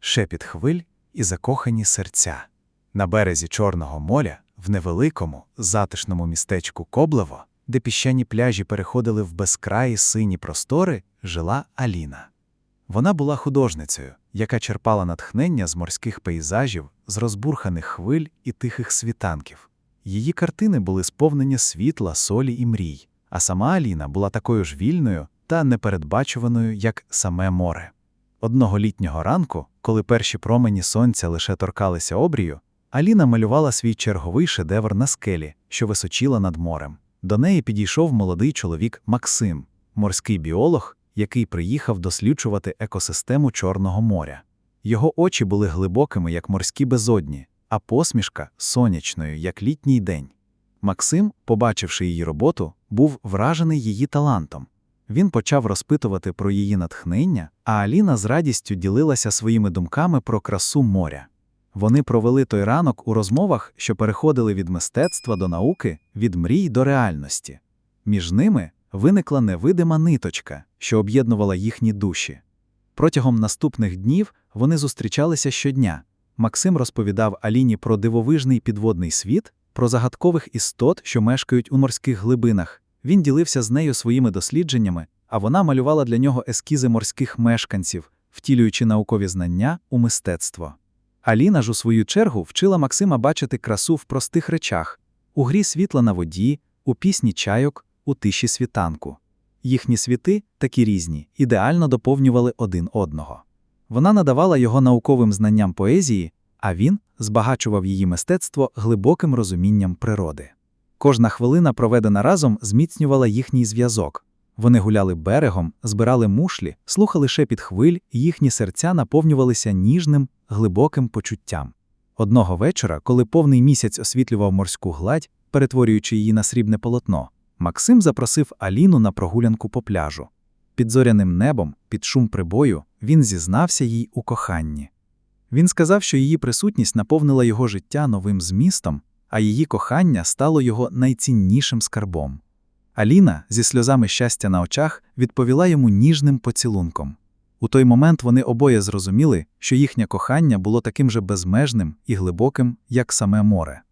шепіт хвиль і закохані серця. На березі Чорного моря, в невеликому, затишному містечку Коблево, де піщані пляжі переходили в безкраї сині простори, жила Аліна. Вона була художницею, яка черпала натхнення з морських пейзажів, з розбурханих хвиль і тихих світанків. Її картини були сповнені світла, солі і мрій, а сама Аліна була такою ж вільною та непередбачуваною, як саме море. Одного літнього ранку, коли перші промені сонця лише торкалися обрію, Аліна малювала свій черговий шедевр на скелі, що височіла над морем. До неї підійшов молодий чоловік Максим, морський біолог, який приїхав досліджувати екосистему Чорного моря. Його очі були глибокими, як морські безодні, а посмішка сонячною, як літній день. Максим, побачивши її роботу, був вражений її талантом. Він почав розпитувати про її натхнення, а Аліна з радістю ділилася своїми думками про красу моря. Вони провели той ранок у розмовах, що переходили від мистецтва до науки, від мрій до реальності. Між ними виникла невидима ниточка, що об'єднувала їхні душі. Протягом наступних днів вони зустрічалися щодня. Максим розповідав Аліні про дивовижний підводний світ, про загадкових істот, що мешкають у морських глибинах. Він ділився з нею своїми дослідженнями, а вона малювала для нього ескізи морських мешканців, втілюючи наукові знання у мистецтво. Аліна ж, у свою чергу, вчила Максима бачити красу в простих речах у грі світла на воді, у пісні чайок, у тиші світанку. Їхні світи, такі різні, ідеально доповнювали один одного. Вона надавала його науковим знанням поезії, а він збагачував її мистецтво глибоким розумінням природи. Кожна хвилина, проведена разом, зміцнювала їхній зв'язок. Вони гуляли берегом, збирали мушлі, слухали шепіт хвиль, і їхні серця наповнювалися ніжним, глибоким почуттям. Одного вечора, коли повний місяць освітлював морську гладь, перетворюючи її на срібне полотно, Максим запросив Аліну на прогулянку по пляжу. Під зоряним небом, під шум прибою, він зізнався їй у коханні. Він сказав, що її присутність наповнила його життя новим змістом, а її кохання стало його найціннішим скарбом. Аліна, зі сльозами щастя на очах, відповіла йому ніжним поцілунком. У той момент вони обоє зрозуміли, що їхнє кохання було таким же безмежним і глибоким, як саме море.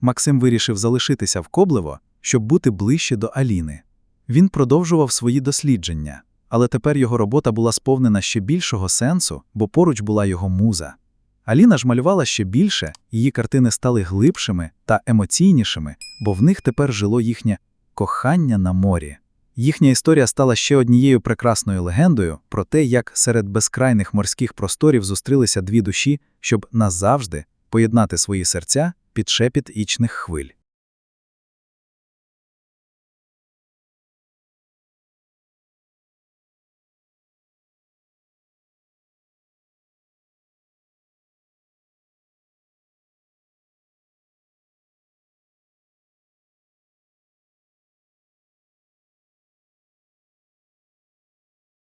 Максим вирішив залишитися в Коблево, щоб бути ближче до Аліни. Він продовжував свої дослідження, але тепер його робота була сповнена ще більшого сенсу, бо поруч була його муза. Аліна ж малювала ще більше, її картини стали глибшими та емоційнішими, бо в них тепер жило їхнє кохання на морі. Їхня історія стала ще однією прекрасною легендою про те, як серед безкрайних морських просторів зустрілися дві душі, щоб назавжди поєднати свої серця під шепіт ічних хвиль.